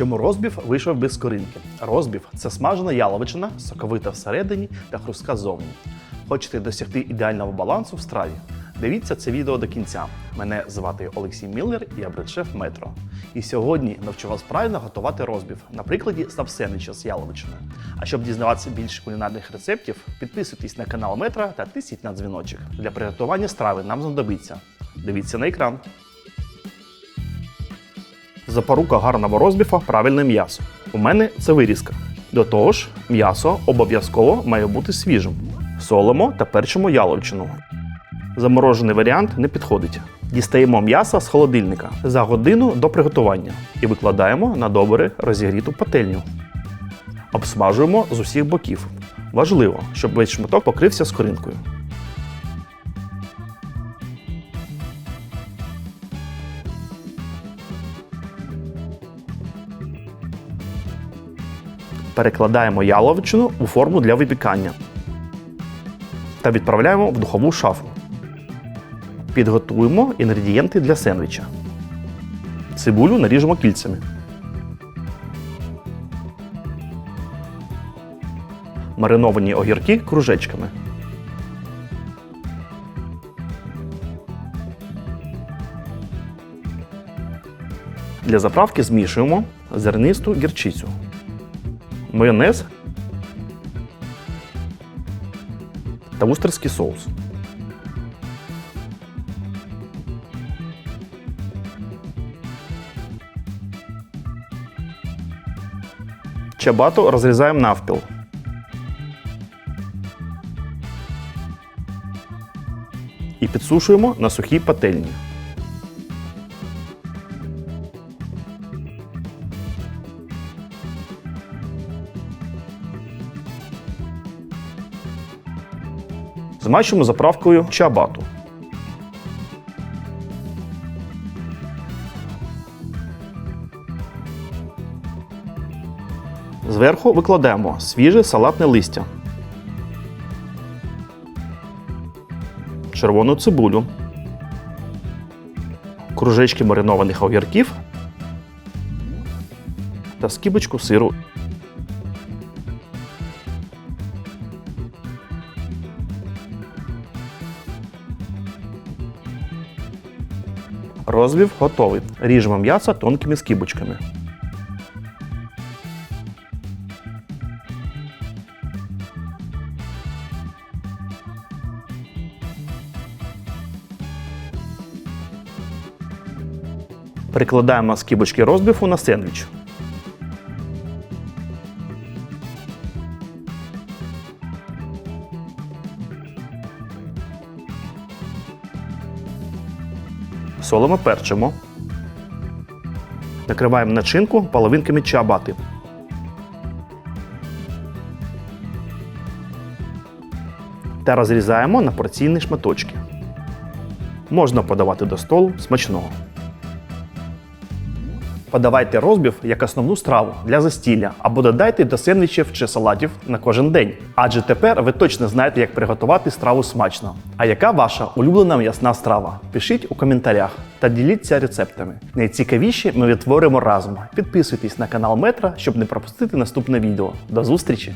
Чому розбів вийшов без скоринки? Розбів це смажена яловичина, соковита всередині та хрустка ззовні. Хочете досягти ідеального балансу в страві? Дивіться це відео до кінця. Мене звати Олексій Міллер, я бренд-шеф Метро. І сьогодні навчу вас правильно готувати розбів на прикладі сабсенича з яловичиною. А щоб дізнаватися більше кулінарних рецептів, підписуйтесь на канал Метро та тисніть на дзвіночок. Для приготування страви нам знадобиться. Дивіться на екран. Запорука гарного розбіфа правильне м'ясо. У мене це вирізка. До того ж, м'ясо обов'язково має бути свіжим. Солимо та перчимо яловичину. Заморожений варіант не підходить. Дістаємо м'ясо з холодильника за годину до приготування і викладаємо на добре розігріту пательню. Обсмажуємо з усіх боків. Важливо, щоб весь шматок покрився скоринкою. Перекладаємо яловичину у форму для випікання та відправляємо в духову шафу. Підготуємо інгредієнти для сендвіча. Цибулю наріжемо кільцями. Мариновані огірки кружечками. Для заправки змішуємо зернисту гірчицю, майонез та вустерський соус. Чабату розрізаємо навпіл. І підсушуємо на сухій пательні. Змащуємо заправкою чабату. Зверху викладаємо свіже салатне листя, червону цибулю, кружечки маринованих огірків та скибочку сиру. Розбів готовий. Ріжемо м'ясо тонкими скибочками. Прикладаємо скибочки розбиву на сендвіч. Солимо перчимо. Накриваємо начинку половинками чабати. Та розрізаємо на порційні шматочки. Можна подавати до столу смачного. Подавайте розбів як основну страву для застілля або додайте до сендвічів чи салатів на кожен день. Адже тепер ви точно знаєте, як приготувати страву смачно. А яка ваша улюблена м'ясна страва? Пишіть у коментарях та діліться рецептами. Найцікавіші ми відтворимо разом. Підписуйтесь на канал Метра, щоб не пропустити наступне відео. До зустрічі!